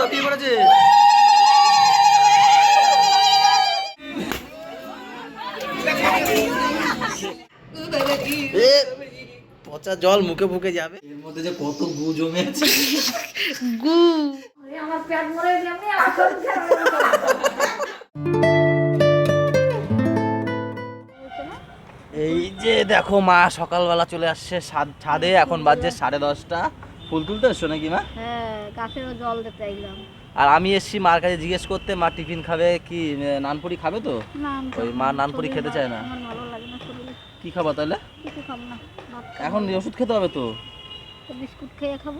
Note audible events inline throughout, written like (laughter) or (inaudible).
দাপিয়ে পড়েছে। পচা জল মুখে ফুকে যাবে। এর মধ্যে যে কত গু জমে আছে। গু। আমার পেট মরে শরীর খারাপ এই যে দেখো মা সকালবেলা চলে আসছে ছাদে এখন বাজছে সাড়ে দশটা। ফুল তুলতে এসছো নাকি মা? হ্যাঁ। গাছেরও জল দিতে এলাম আর আমি এসছি মার কাছে জিজ্ঞেস করতে মা টিফিন খাবে কি নানপুরি খাবে তো? ওই মা নানপুরি খেতে চায় না। কি খাব তাহলে? কিছু খাব না এখন ওষুধ খেতে হবে তো? বিস্কুট খেয়ে খাব।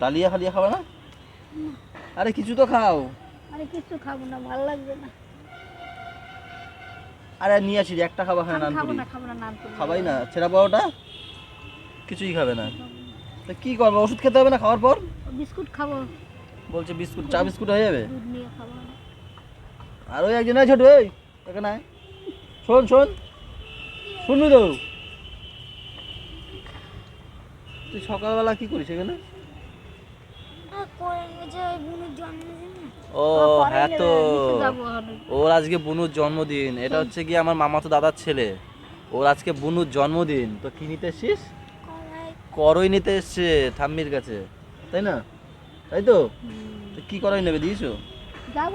ডালিয়া ফালিয়া খাবে না? আরে কিছু তো খাও। আরে কিছু খাব না ভালো লাগবে না। আরে নিয়ে আসি একটা খাবা খাবে নানপুরি। না খাব না নান খাবাই না ছেঁড়া পাওয়াটা কিছুই খাবে না। তা কি করব ওষুধ খেতে হবে না খাওয়ার পর? বিস্কুট খাব। বলছে বিস্কুট চা বিস্কুট হয়ে যাবে। দুধ নিয়ে খাব। আর ওই একজন ছোট ওই তোকে নাই। শোন শোন। শুনবি তো। তুই সকালবেলা কি করিস এখানে? ও হ্যাঁ তো। ওর আজকে বুনুর জন্মদিন। এটা হচ্ছে কি আমার মামাতো দাদার ছেলে। ওর আজকে বুনুর জন্মদিন। তো কি নিতে এসছিস? করই নিতে এসছে থাম্মির কাছে তাই না? তাই তো? কি করই নেবে দিয়েছ? যাব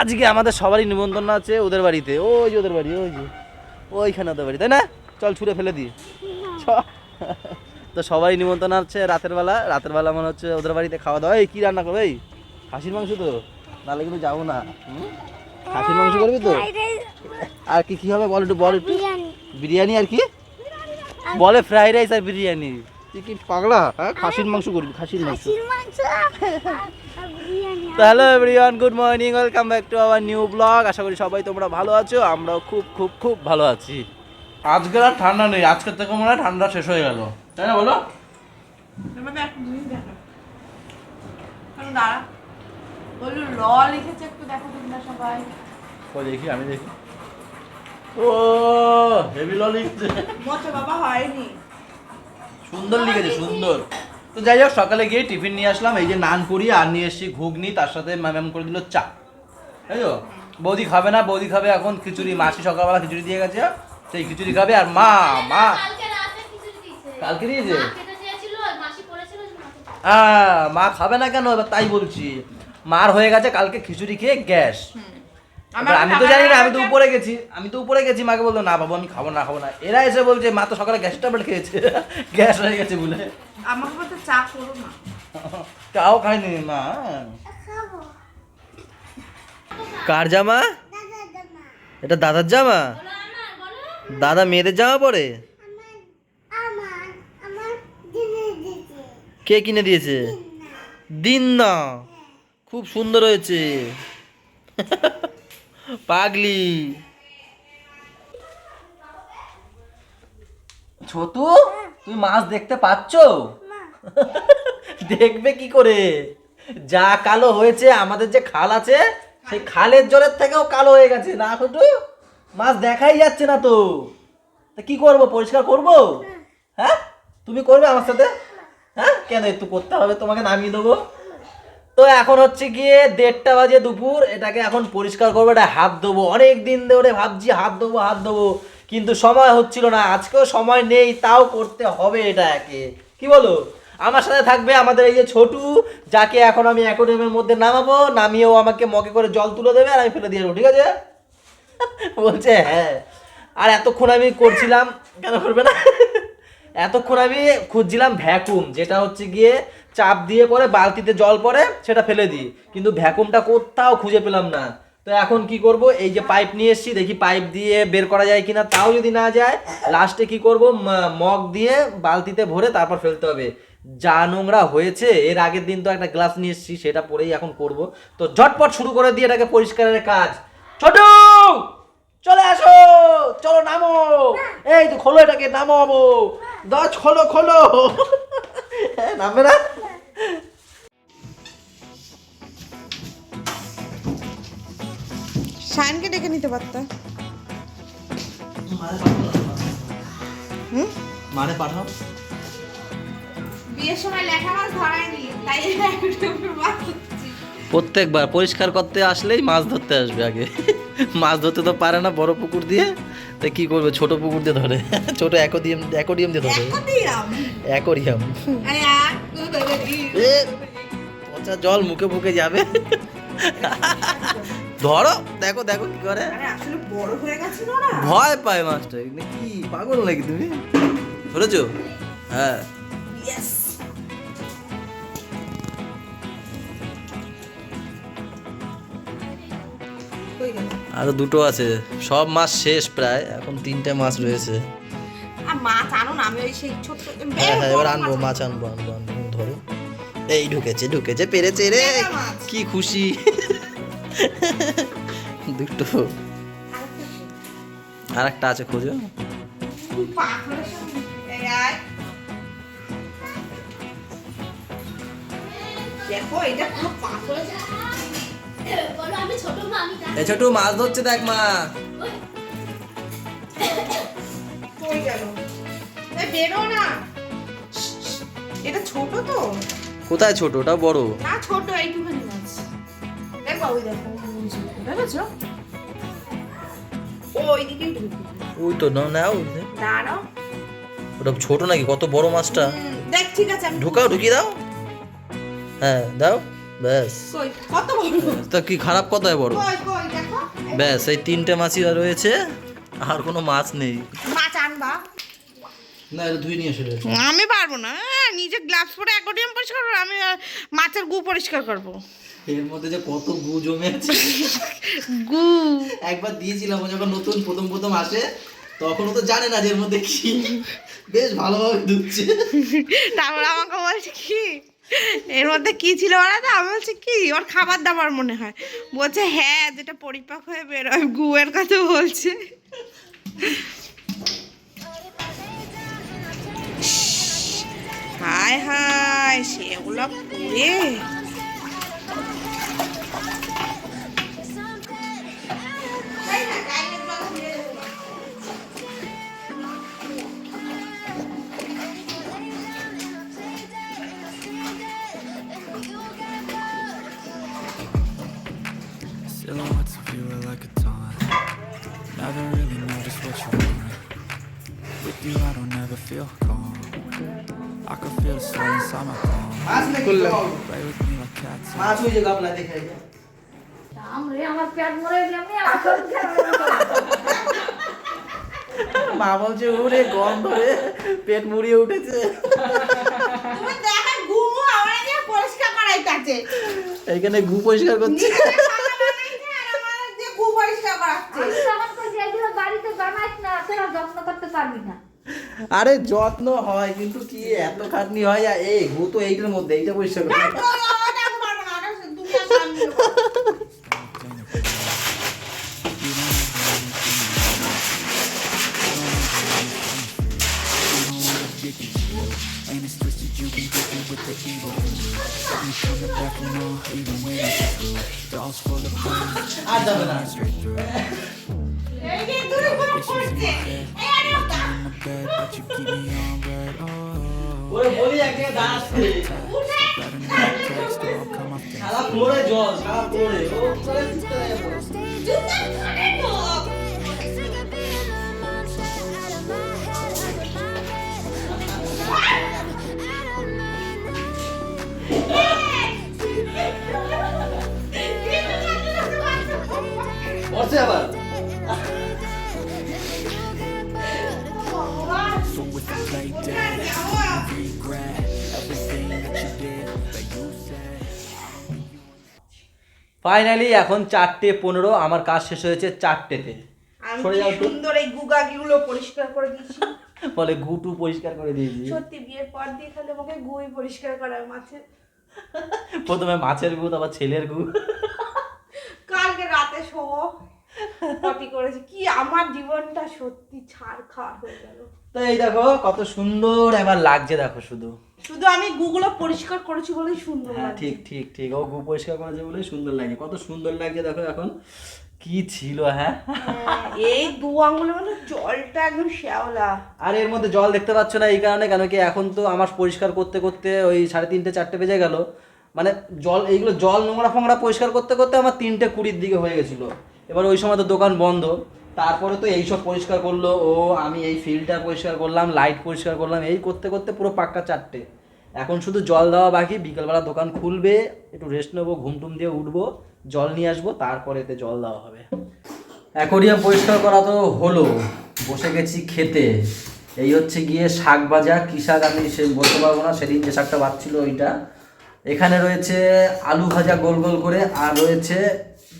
আজকে আমাদের সবারই নিমন্ত্রণ আছে ওদের বাড়িতে। ওই যে ওদের বাড়ি ওই যে। ওইখানে ওদের বাড়ি তাই না? চল ছুঁড়ে ফেলে দিই। চ। তো সবারই নিমন্ত্রণ আছে রাতের বেলা। রাতের বেলা মনে হচ্ছে ওদের বাড়িতে খাওয়া দাওয়া। এই কি রান্না করবে? এই খাসির মাংস তো? নাহলে কিন্তু যাব না। খাসির মাংস করবি তো? আর কি কি হবে বল একটু বল একটু। বিরিয়ানি আর কি? বলে ফ্রাইড রাইস আর বিরিয়ানি। তুই কি পাগলা? হ্যাঁ খাসির মাংস করবি খাসির মাংস। Hello everyone good morning welcome back to our new blog আশা করি সবাই তোমরা ভালো আছো আমরাও খুব খুব খুব ভালো আছি। আজকের আর ঠান্ডা নেই আজকের থেকে মনে হয় ঠান্ডা শেষ হয়ে গেল। তাই না বলো? দাঁড়া। লিখেছে একটু দেখো সবাই। দেখি আমি দেখি। ও হেভি ল লিখছে মোচে বাবা হয়নি। সুন্দর লিখেছে সুন্দর। তো যাই হোক সকালে গিয়ে টিফিন নিয়ে আসলাম। এই যে নান করি আর নিয়ে এসেছি ঘুগনি তার সাথে ম্যাম করে দিল চা। তাই তো? বৌদি খাবে না বৌদি খাবে এখন খিচুড়ি। মাসি সকালবেলা খিচুড়ি দিয়ে গেছে সেই খিচুড়ি খাবে। আর মা মা। কালকে দিয়েছে। হ্যাঁ মা খাবে না কেন? এবার তাই বলছি। মার হয়ে গেছে কালকে খিচুড়ি খেয়ে গ্যাস। আমি তো জানি না আমি তো উপরে গেছি আমি তো উপরে গেছি মাকে বলতো না বাবু আমি খাব না খাব না। এরা এসে বলছে মা তো সকালে গ্যাস ট্যাবলেট খেয়েছে। (laughs) গ্যাস হয়ে গেছে বলে। আমাকে বলতে চা করো না চাও খাইনি মা? কার জামা? এটা দাদার জামা? দাদা মেয়েদের জামা পরে? কে কিনে দিয়েছে? দিন না। খুব সুন্দর হয়েছে। (laughs) পাগলি। ছোটু তুমি মাছ দেখতে পাচ্ছ? দেখবে কি করে? যা কালো হয়েছে আমাদের যে খাল আছে সেই খালের জলের থেকেও কালো হয়ে গেছে না ছোটু? মাছ দেখাই যাচ্ছে না তো। তা কি করব পরিষ্কার করব? হ্যাঁ? তুমি করবে আমার সাথে? হ্যাঁ? কেন একটু করতে হবে তোমাকে নামিয়ে দেবো। তো এখন হচ্ছে গিয়ে দেড়টা বাজে দুপুর, এটাকে এখন পরিষ্কার করব, এটা হাত দেবো অনেক দিন ধরে ভাবছি হাত দেবো হাত দেবো কিন্তু সময় হচ্ছিল না। আজকেও সময় নেই, তাও করতে হবে এটা একে। কি বলো? আমার সাথে থাকবে আমাদের এই যে ছোটু, যাকে এখন আমি অ্যাকোডিয়ামের মধ্যে নামাবো, নামিয়েও আমাকে মগে করে জল তুলে দেবে আর আমি ফেলে দিয়ে ঠিক আছে? (laughs) বলছে হ্যাঁ। আর এতক্ষণ আমি করছিলাম, কেন করবে না? (laughs) এতক্ষণ আমি খুঁজছিলাম ভ্যাকুম, যেটা হচ্ছে গিয়ে চাপ দিয়ে পরে বালতিতে জল পড়ে সেটা ফেলে দিই। কিন্তু ভ্যাকুমটা কোথাও খুঁজে পেলাম না। তো এখন কি করব? এই যে পাইপ নিয়ে এসেছি দেখি পাইপ দিয়ে বের করা যায় কিনা তাও যদি না যায় লাস্টে কি করব? মগ দিয়ে বালতিতে ভরে তারপর ফেলতে হবে। যা নোংরা হয়েছে এর আগের দিন তো একটা গ্লাস নিয়ে এসেছি সেটা পরেই এখন করব। তো ঝটপট শুরু করে দিয়ে এটাকে পরিষ্কারের কাজ। ছোট চলে আসো! চলো নামো! এই তো খোলো এটাকে নামাবো। দশ খোলো খোলো। (laughs) হ্যাঁ, নামবে না? শায়নকে ডেকে নিতে পারতা। মানে পাঠাও। বিয়ের সময় লেখা মাছ ধরায়নি তাই একটু প্রত্যেকবার পরিষ্কার করতে আসলেই মাছ ধরতে আসবে আগে। মাছ ধরতে তো পারে না বড় পুকুর দিয়ে তা কি করবে? ছোট পুকুর দিয়ে ধরে। ছোট অ্যাকোডিয়াম অ্যাকোডিয়াম দিয়ে ধরে। আরে পচা জল মুখে মুখে যাবে। ধরো দেখো দেখো কি করে। হয়ে ভয় পায় মাছটা কি পাগল নাকি তুমি? ধরেছো? হ্যাঁ। আরও দুটো আছে সব মাছ শেষ প্রায় এখন তিনটে মাছ রয়েছে। মাছ আনো না আমি ওই সেই ছোট্ট হ্যাঁ হ্যাঁ এবার আনব মাছ মাছ আনব আনব আনব ধরো। এই ঢুকেছে ঢুকেছে পেরেছে রে কি খুশি। দুটো। আর একটা আছে খোঁজো। ছোট মাছ ধরছে দেখ মা। বেরো না। এটা ছোট তো। কোথায় ছোট? ওটা বড়। না ছোট এইটুখানি দেখো ওই দেখো দেখেছ ও ওইদিকেই ওই তো না নাও দাঁড়াও ওটা ছোট নাকি? কত বড় মাছটা? দেখ ঠিক আছে আমি ঢুকাও ঢুকিয়ে দাও। হ্যাঁ দাও ব্যাস। কই কত বড়? তা কি খারাপ কথায় বড়? কই কই দেখো। ব্যাস এই তিনটে মাছই আর রয়েছে আর কোনো মাছ নেই। মাছ আনবা। না এটা ধুই নিয়ে এসে আমি পারব না আহ, নিজে গ্লাভস পরে অ্যাকোরিয়াম পরিষ্কার করব আমি মাছের গু পরিষ্কার করব। এর মধ্যে যে কত গু জমে আছে। গু। একবার দিয়েছিলাম ও যখন নতুন প্রথম প্রথম আসে তখন তো জানে না যে এর মধ্যে কি। বেশ ভালোভাবে ধুচ্ছে তারপর আমাকে বলছে কি এর মধ্যে কি ছিল ওরা তো? আমি বলছি কি ওর খাবার দাবার মনে হয়। বলছে হ্যাঁ যেটা পরিপাক হয়ে বেরোয় গুয়ের কথা বলছে। হায় হায় সেগুলো পুড়ে you, I don't ever feel calm. I can feel the sweat inside my palm. Play with me like cats. মাছ ওই যে গাবলা দেখে রাম আমার পেট মরে গেলে আমি আমার হয়ে গেল। মা বলছে ওরে গন্ধ রে পেট মুড়িয়ে উঠেছে তুমি দেখো ঘুমো আমার যে পরিষ্কার করাইতাছে এইখানে গু পরিষ্কার করছে আমার পরিষ্কার করাচ্ছে বাড়িতে বানাইস না তোরা যত্ন করতে পারবি না আরে যত্ন হয় কিন্তু কি এত খাটনি হয় আর এই গু তো এইটার মধ্যে এইটা পরিষ্কার করতে ওটা আমি সারা ফ্লোরে জল সারা ফ্লোরে ও ফাইনালি এখন চারটে পনেরো আমার কাজ শেষ হয়েছে চারটেতে। সরে যাও। সুন্দর এই গুগাগিগুলো পরিষ্কার করে দিয়েছি। (laughs) বলে গুটু পরিষ্কার করে দিয়েছি। সত্যি বিয়ের পর দিয়ে খালি আমাকে গুই পরিষ্কার করা মাছের প্রথমে মাছের গু তারপর ছেলের গু কালকে রাতে শোবো। পটি করেছি। কি আমার জীবনটা সত্যি ছাড় খাওয়া হয়ে গেল। তো এই দেখো কত সুন্দর এবার লাগছে দেখো শুধু। শুধু আমি গুগুলো পরিষ্কার করেছি বলেই সুন্দর হ্যাঁ। ঠিক ঠিক ঠিক। ও গু পরিষ্কার করেছে বলে সুন্দর লাগছে। কত সুন্দর লাগছে দেখো এখন। কি ছিল হ্যাঁ এই দু আঙুলের মধ্যে জলটা একদম শ্যাওলা। আর এর মধ্যে জল দেখতে পাচ্ছ না এই কারণে কেন কি এখন তো আমার পরিষ্কার করতে করতে ওই সাড়ে তিনটে চারটে বেজে গেল। মানে জল এইগুলো জল নোংরা ফোংরা পরিষ্কার করতে করতে আমার তিনটে কুড়ির দিকে হয়ে গেছিল। এবার ওই সময় তো দোকান বন্ধ। তারপরে তো এইসব পরিষ্কার করল, ও, আমি এই ফিল্টার পরিষ্কার করলাম লাইট পরিষ্কার করলাম, এই করতে করতে পুরো পাক্কা চারটে। এখন শুধু জল দেওয়া বাকি, বিকেলবেলা দোকান খুলবে, একটু রেস্ট নেব, ঘুম টুম দিয়ে উঠবো, জল নিয়ে আসব, তারপরে এতে জল দেওয়া হবে। অ্যাকোরিয়াম পরিষ্কার করা তো হলো, বসে গেছি খেতে। এই হচ্ছে গিয়ে শাক ভাজা, কী শাক আমি সে বলতে পারব না, সেদিন যে শাকটা বাচ্ছিল ওইটা। এখানে রয়েছে আলু ভাজা গোল গোল করে, আর রয়েছে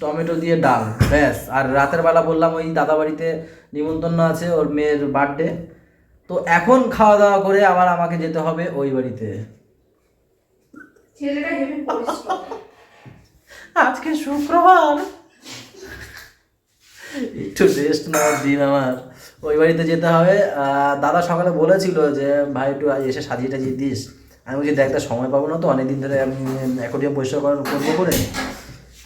টমেটো দিয়ে ডাল ব্যাস। আর রাতের বেলা বললাম ওই দাদা বাড়িতে নিমন্ত্রণ আছে ওর মেয়ের বার্থডে তো এখন খাওয়া দাওয়া করে আবার আমাকে যেতে হবে ওই বাড়িতে। আজকে শুক্রবার। একটু রেস্ট নেওয়ার দিন আমার। ওই বাড়িতে যেতে হবে। দাদা সকালে বলেছিল যে ভাই একটু আজ এসে সাজিয়ে টাজিয়ে দিস। আমি বলছি দেখ একটা সময় পাবো না তো অনেকদিন ধরে আমি অ্যাকোরিয়াম পরিষ্কার করার করব করে।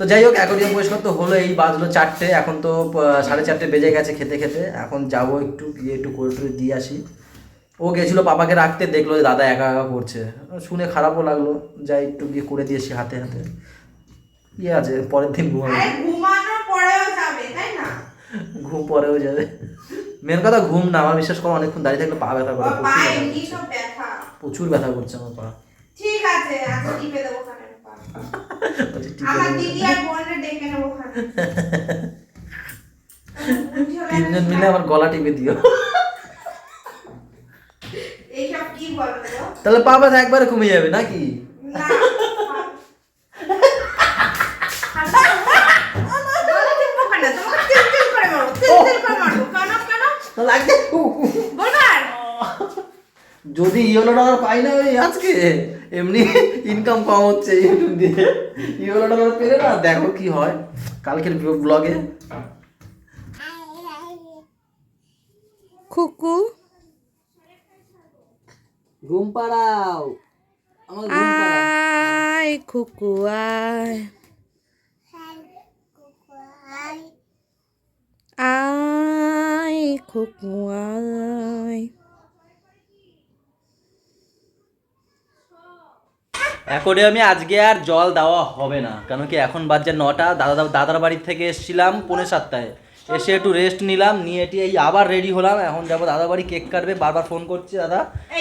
তো যাই হোক অ্যাকোরিয়াম পরিষ্কার তো হলো এই বাজলো চারটে এখন তো সাড়ে চারটে বেজে গেছে খেতে খেতে। এখন যাব একটু গিয়ে একটু করে টরে দিয়ে আসি। ও গেছিল পাপাকে রাখতে দেখল যে দাদা একা একা করছে। শুনে খারাপও লাগল যাই একটু গিয়ে করে দিয়েছি হাতে হাতে। ইয়ে আছে? পরের দিন না? ঘুম পরেও যাবে। মেন কথা ঘুম না আমার বিশ্বাস করো অনেকক্ষণ দাঁড়িয়ে থাকলে পা ব্যথা করে প্রচুর ব্যথা করছে। প্রচুর ব্যথা করছে আমার পা। ঠিক আছে খানে তিনজন মিলে আমার গলা টিপে দিও? তাহলে পা ব্যথা একবারে কমে যাবে নাকি? যদি ইয়েলো ডলার পাই না ওই আজকে? এমনি ইনকাম কম হচ্ছে ইউটিউব দিয়ে। ডলার পেলে না দেখো কি হয়। কালকের ব্লগে খুকু। ঘুম পাড়াও। আমার ঘুম পাড়াও। আয় খুকু আয়। আয় খুকু আয়। অ্যাকোরিয়ামে আজকে আর জল দেওয়া হবে না। কেন কি এখন বাজছে নটা দাদা দাদার বাড়ি থেকে এসেছিলাম পৌনে সাতটায়। এসে একটু রেস্ট নিলাম নিয়ে এটি এই আবার রেডি হলাম। এখন যাব দাদা বাড়ি কেক কাটবে বারবার ফোন করছি দাদা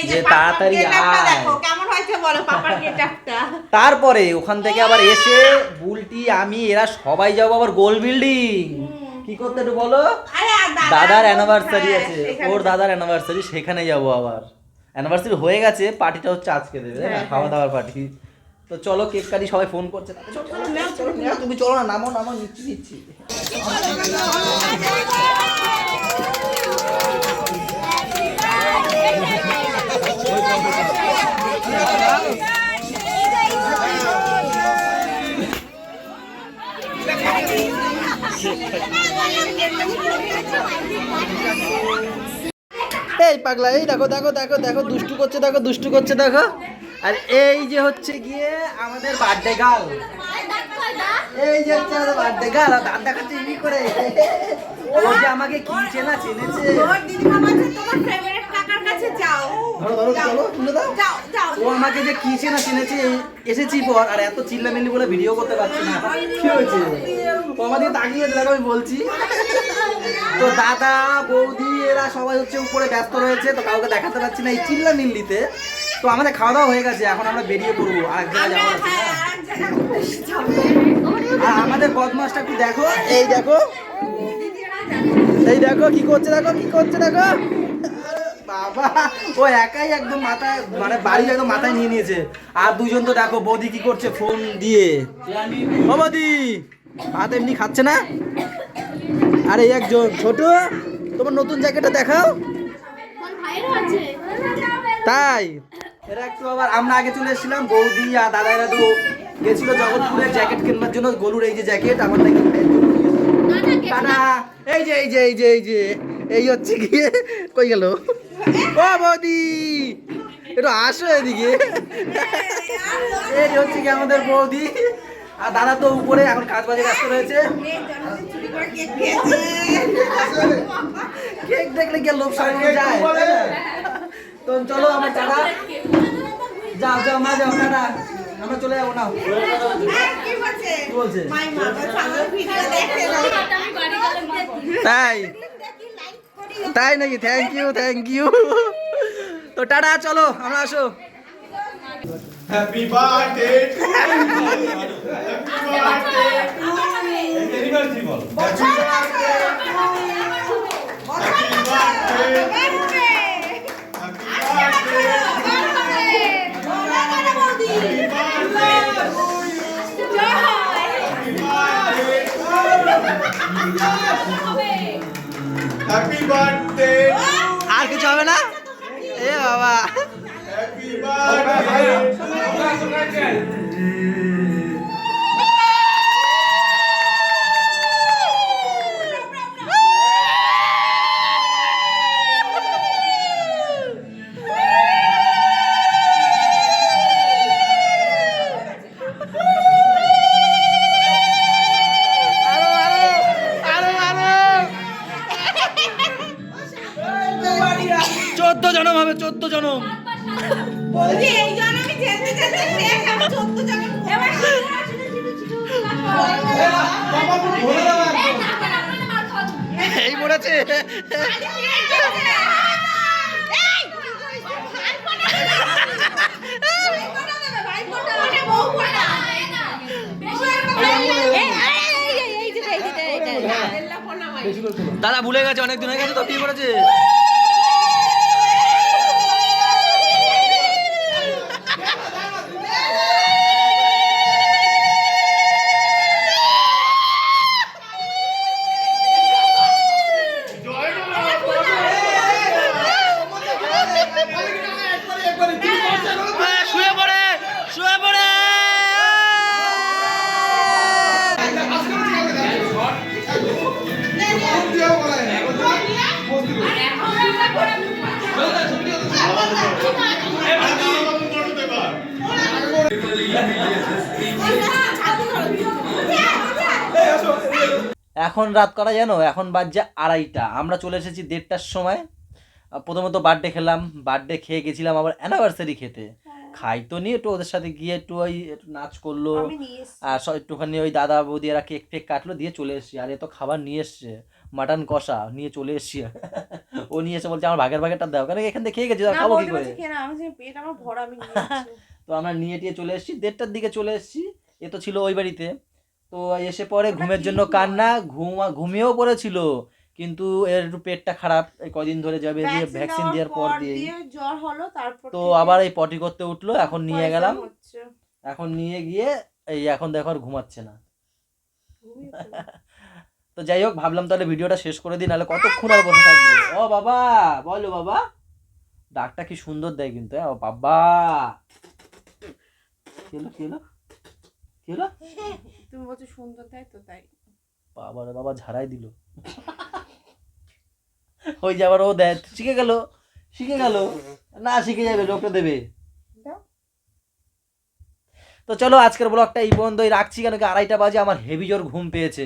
যে তাড়াতাড়ি তারপরে ওখান থেকে আবার এসে বুলটি আমি এরা সবাই যাব আবার গোল বিল্ডিং কি করতে একটু বলো? দাদার অ্যানিভার্সারি আছে। ওর দাদার অ্যানিভার্সারি সেখানে যাব আবার। অ্যানিভার্সারি হয়ে গেছে পার্টিটা হচ্ছে আজকে দেবে খাওয়া দাওয়ার পার্টি তো চলো কেক কাটি সবাই ফোন করছে। তুমি চলো না নামো নামো নিচ্ছি নিচ্ছি। এই পাগলা এই দেখো দেখো দেখো দেখো দুষ্টু করছে দেখো দুষ্টু করছে দেখো। আর এই যে হচ্ছে গিয়ে আমাদের বার্থডে গার্ল এই যে হচ্ছে আমাদের বার্থডে গার্ল আর দাঁত দেখাচ্ছে ইনি করে। ও যে আমাকে কি চেনা চেনেছে? ওর দিদিমা বলছে তোমার ফেভারিট কাকার কাছে যাও। ধরো ধরো চলো তুলে দাও। যাও যাও। ও আমাকে যে কি চেনা চিনেছে এসেছি পর আর এত চিল্লামিল্লি বলে ভিডিও করতে পারছি না। কি হয়েছে? ও আমাদের তাকিয়ে দেখো আমি বলছি। তো দাদা বৌদি এরা সবাই হচ্ছে উপরে ব্যস্ত রয়েছে তো কাউকে দেখাতে পারছি না এই চিল্লামিল্লিতে। তো আমাদের খাওয়া দাওয়া হয়ে গেছে এখন আমরা বেরিয়ে পড়ব আর এক জায়গায় যাওয়ার আছে হ্যাঁ, আর আর আমাদের বদমাসটা একটু দেখো এই দেখো। এই দেখো কি করছে দেখো কি করছে দেখো। বাবা ও একাই একদম মাথায় মানে বাড়ি একদম মাথায় নিয়ে নিয়েছে। আর দুজন তো দেখো বৌদি কি করছে ফোন দিয়ে। ও বৌদি ভাত এমনি খাচ্ছে না? আর একজন, ছোট, তোমার নতুন জ্যাকেটটা দেখাও। তাই। এরা একটু আবার, আমরা আগে চলে এসেছিলাম, বৌদি আর দাদা এরা তো গেছিল জগৎপুরের জ্যাকেট কেনার জন্য গলুর এই যে জ্যাকেট, আমার নাকি টাটা। এই যে এই যে এই যে এই যে, এই হচ্ছে গিয়ে, কই গেল? ও বৌদি, একটু আসো এদিকে। এই হচ্ছে কি আমাদের বৌদি। আর দাদা তো উপরে এখন কাজ বাজে ব্যস্ত রয়েছে। কেক দেখলে কি আর লোভ সামলানো যায়? তো চলো আমার টাটা যাও যাও মা যাও টাটা আমরা চলে যাব না তাই? তাই নাকি? থ্যাংক ইউ থ্যাংক ইউ তো টাটা চলো আমরা আসো। Happy birthday to you. Happy birthday to you. Happy birthday to you. Happy birthday. আর কিছু হবে না এ বাবা Happy birthday. Amen. দাদা ভুলে গেছে অনেকদিন হয়ে গেছে তো বিয়ে করেছে? এখন রাত করা জানো? এখন বাজছে আড়াইটা। আমরা চলে এসেছি দেড়টার সময়। প্রথমত বার্থডে খেলাম। বার্থডে খেয়ে গেছিলাম আবার অ্যানিভার্সারি খেতে। খাই তো নিয়ে একটু ওদের সাথে গিয়ে একটু ওই নাচ করল। আর একটুখানি ওই দাদা বৌদি এরা কেক ফেক কাটলো দিয়ে চলে এসেছি। আর এ তো খাবার নিয়ে এসছে। মাটন কষা নিয়ে চলে এসেছি। (laughs) ও নিয়ে এসে বলছে আমার ভাগের ভাগেরটা দাও। কারণ এখান থেকে খেয়ে গেছি খাব কি করে? তো আমরা নিয়ে টিয়ে চলে এসেছি দেড়টার দিকে চলে এসেছি এ তো ছিল ওই বাড়িতে। তো এসে পরে ঘুমের জন্য কান্না ঘুমা ঘুমিয়েও পড়েছিল কিন্তু এর একটু পেটটা খারাপ এই কদিন ধরে যাবে দিয়ে ভ্যাকসিন দেওয়ার পর দিয়ে জ্বর হলো তারপর তো আবার এই পটি করতে উঠল এখন নিয়ে গেলাম। এখন নিয়ে গিয়ে এই এখন দেখো আর ঘুমাচ্ছে না। তো যাই হোক ভাবলাম তাহলে ভিডিওটা শেষ করে দিই নাহলে কতক্ষণ আর বসে থাকব? ও বাবা বলো বাবা। ডাকটা কি সুন্দর দেয় কিন্তু হ্যাঁ ও বাবা। কি হলো কি হলো কি হলো তুমি বলছো সুন্দর তাই তো তাই। বাবা রে বাবা ঝাড়াই দিল। ওই যে আবার ও দেয় শিখে গেল শিখে গেল। না শিখে যাবে লোকটা দেবে। তো চলো আজকের ব্লগটা এই পর্যন্তই রাখছি কেন কি আড়াইটা বাজে আমার হেভি জোর ঘুম পেয়েছে।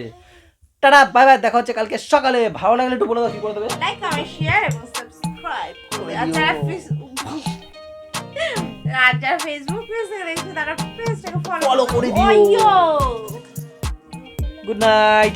টাটা বাই বাই দেখা হচ্ছে কালকে সকালে। ভালো লাগলে একটু বলে দাও কি করে দেবে? লাইক কমেন্ট শেয়ার এবং সাবস্ক্রাইব আর যারা আর যারা ফেসবুক পেজে দেখছে তারা পেজটাকে ফলো করে। দিও। Good night